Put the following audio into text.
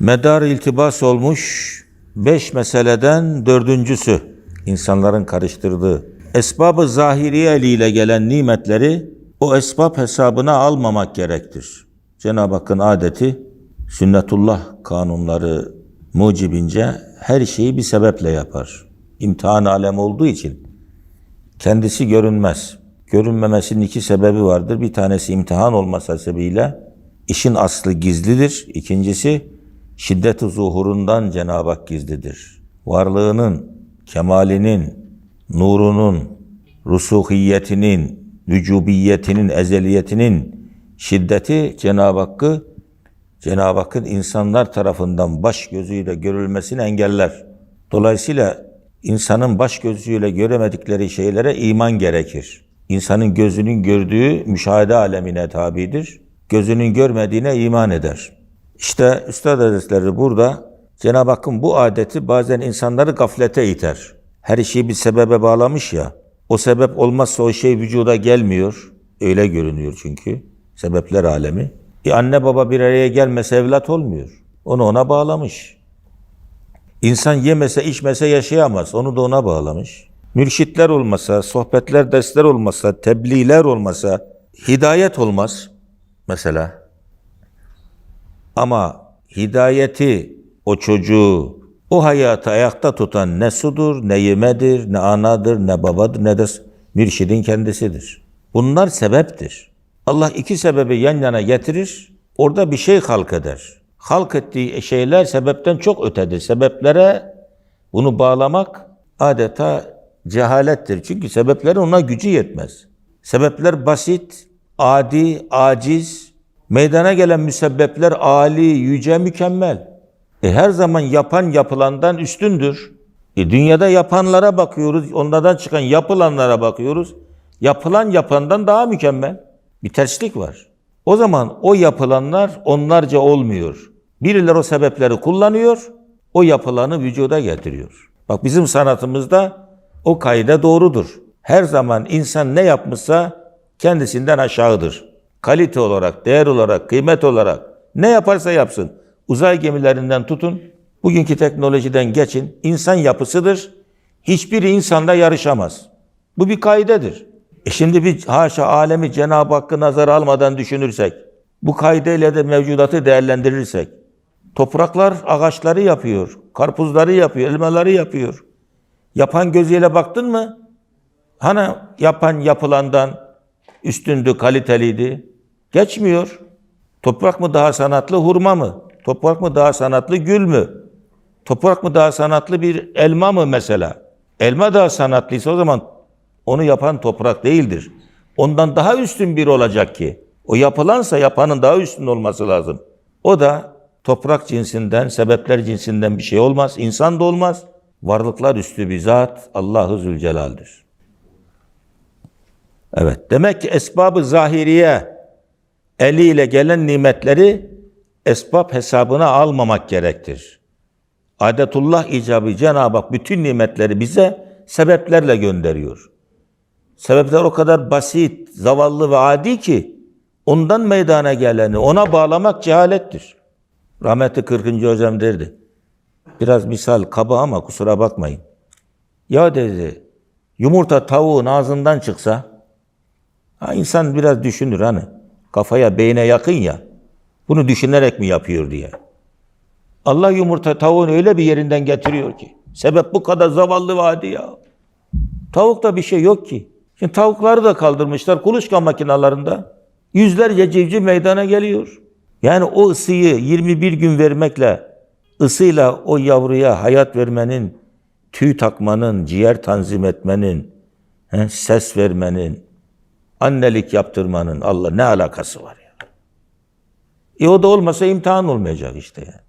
Medar iltibas olmuş beş meseleden dördüncüsü insanların karıştırdığı. Esbabı zahiriye eliyle gelen nimetleri o esbab hesabına almamak gerektir. Cenab-ı Hakk'ın adeti sünnetullah kanunları mucibince her şeyi bir sebeple yapar. İmtihan alem olduğu için kendisi görünmez. Görünmemesinin iki sebebi vardır. Bir tanesi imtihan olması sebebiyle işin aslı gizlidir. İkincisi şiddet-i zuhurundan Cenab-ı Hak gizlidir. Varlığının, kemalinin, nurunun, rusuhiyetinin, vücubiyetinin, ezeliyetinin şiddeti Cenab-ı Hakk'ı Cenab-ı Hakk'ın insanlar tarafından baş gözüyle görülmesini engeller. Dolayısıyla insanın baş gözüyle göremedikleri şeylere iman gerekir. İnsanın gözünün gördüğü müşahede alemine tabidir. Gözünün görmediğine iman eder. İşte Üstad Hazretleri burada Cenab-ı Hakk'ın bu adeti bazen insanları gaflete iter. Her şeyi bir sebebe bağlamış ya. O sebep olmazsa o şey vücuda gelmiyor. Öyle görünüyor çünkü. Sebepler alemi. E anne baba bir araya gelmese evlat olmuyor. Onu ona bağlamış. İnsan yemese içmese yaşayamaz. Onu da ona bağlamış. Mürşitler olmasa, sohbetler, dersler olmasa, tebliğler olmasa hidayet olmaz mesela. Ama hidayeti o çocuğu o hayatı ayakta tutan ne sudur, ne yemedir, ne anadır, ne babadır, ne de mürşidin kendisidir. Bunlar sebeptir. Allah iki sebebi yan yana getirir, orada bir şey halk eder. Halk ettiği şeyler sebepten çok ötedir. Sebeplere bunu bağlamak adeta cehalettir. Çünkü sebeplerin ona gücü yetmez. Sebepler basit, adi, aciz, meydana gelen müsebbepler âli, yüce, mükemmel. E her zaman yapan yapılandan üstündür. E dünyada yapanlara bakıyoruz, onlardan çıkan yapılanlara bakıyoruz. Yapılan yapandan daha mükemmel. Bir terslik var. O zaman o yapılanlar onlarca olmuyor. Birileri o sebepleri kullanıyor, o yapılanı vücuda getiriyor. Bak bizim sanatımızda o kaide doğrudur. Her zaman insan ne yapmışsa kendisinden aşağıdır. Kalite olarak, değer olarak, kıymet olarak ne yaparsa yapsın. Uzay gemilerinden tutun, bugünkü teknolojiden geçin. İnsan yapısıdır. Hiçbir insanla yarışamaz. Bu bir kaidedir. E şimdi bir haşa alemi Cenab-ı Hakk'ı nazara almadan düşünürsek, bu kaideyle de mevcudatı değerlendirirsek, topraklar ağaçları yapıyor, karpuzları yapıyor, elmaları yapıyor. Yapan gözüyle baktın mı? Hani yapan yapılandan üstündü, kaliteliydi. Geçmiyor. Toprak mı daha sanatlı, hurma mı? Toprak mı daha sanatlı, gül mü? Toprak mı daha sanatlı bir elma mı mesela? Elma daha sanatlıysa o zaman onu yapan toprak değildir. Ondan daha üstün bir olacak ki. O yapılansa yapanın daha üstün olması lazım. O da toprak cinsinden, sebepler cinsinden bir şey olmaz. İnsan da olmaz. Varlıklar üstü bir zat Allahu Zülcelal'dir. Evet. Demek ki esbabı zahiriye eliyle gelen nimetleri esbab hesabına almamak gerektir. Adetullah icabı Cenab-ı Hak bütün nimetleri bize sebeplerle gönderiyor. Sebepler o kadar basit, zavallı ve adi ki ondan meydana geleni ona bağlamak cehalettir. Rahmetli 40. hocam derdi. Biraz misal kaba ama kusura bakmayın. Ya dedi yumurta tavuğun ağzından çıksa ha insan biraz düşünür hani kafaya beyne yakın ya bunu düşünerek mi yapıyor diye. Allah yumurta tavuğun öyle bir yerinden getiriyor ki. Sebep bu kadar zavallı vadi ya. Tavukta bir şey yok ki. Şimdi tavukları da kaldırmışlar kuluçka makinalarında. Yüzlerce civciv meydana geliyor. Yani o ısıyı 21 gün vermekle, ısıyla o yavruya hayat vermenin, tüy takmanın, ciğer tanzim etmenin, ses vermenin, annelik yaptırmanın Allah ne alakası var ya? E o da olmasa imtihan olmayacak işte yani.